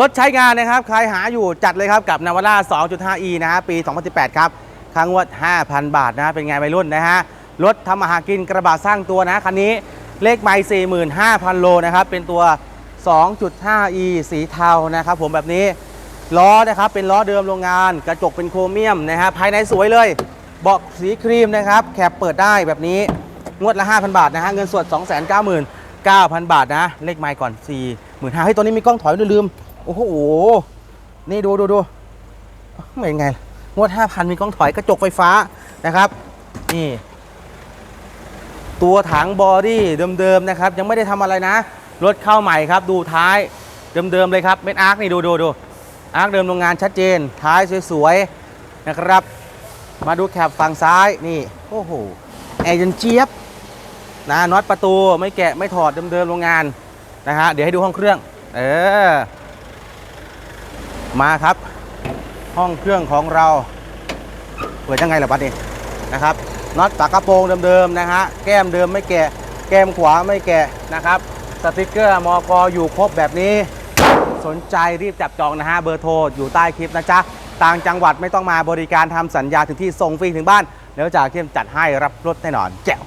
รถใช้งานนะครับ ใครหาอยู่จัดเลยครับกับนาวาร่า 2.5e นะฮะปี 2018 ครับค่างวด 5,000 บาทนะเป็นไงวัยรุ่นนะฮะ รถทำมาหากินกระบะสร้างตัวนะ คันนี้เลขไม่45,000 โลนะครับ เป็นตัว 2.5e สีเทานะครับผมแบบนี้ล้อนะครับเป็นล้อเดิมโรงงาน กระจกเป็นโครเมียมนะฮะภายในสวยเลย เบาะสีครีมนะครับแคปเปิดได้แบบนี้งวดละ 5,000 บาทนะฮะเงินสด 2,9 0 0 0 9,000 บาทนะ เลขไมล์ก่อน 45,000เฮ้ยตัวนี้มีกล้องถอยด้วยลืม โอ้โห นี่ดูดูดูไม่ยังไง งวด 5,000 มีกล้องถอยกระจกไฟฟ้านะครับ นี่ ตัวถังบอดี้เดิมๆนะครับ ยังไม่ได้ทำอะไรนะ รถเข้าใหม่ครับ ดูท้ายเดิมๆเลยครับเม็ดอาร์คนี่ดูดูดูอาร์คเดิมโรงงานชัดเจน ท้ายสวยๆนะครับ มาดูแคปฝั่งซ้ายนี่ โอ้โหแอร์เย็นเจี๊ยบ นะน็อตประตูไม่แกะไม่ถอดเดิมๆโรงงานนะฮะเดี๋ยวให้ดูห้องเครื่อง เออ มาครับ ห้องเครื่องของเราเปิดยังไงล่ะบัดนี้นะครับน็อตปากกระโปรงเดิมๆนะฮะแก้มเดิมไม่แกะ แก้มขวาไม่แกะนะครับ สติกเกอร์มอกอยู่ครบแบบนี้ สนใจรีบจับจองนะฮะเบอร์โทรอยู่ใต้คลิปนะจ๊ะต่างจังหวัดไม่ต้องมาบริการทำสัญญาถึงที่ส่งฟรีถึงบ้านเดี๋ยวจากเข้มจัดให้รับรถแน่นอนแจ๋ว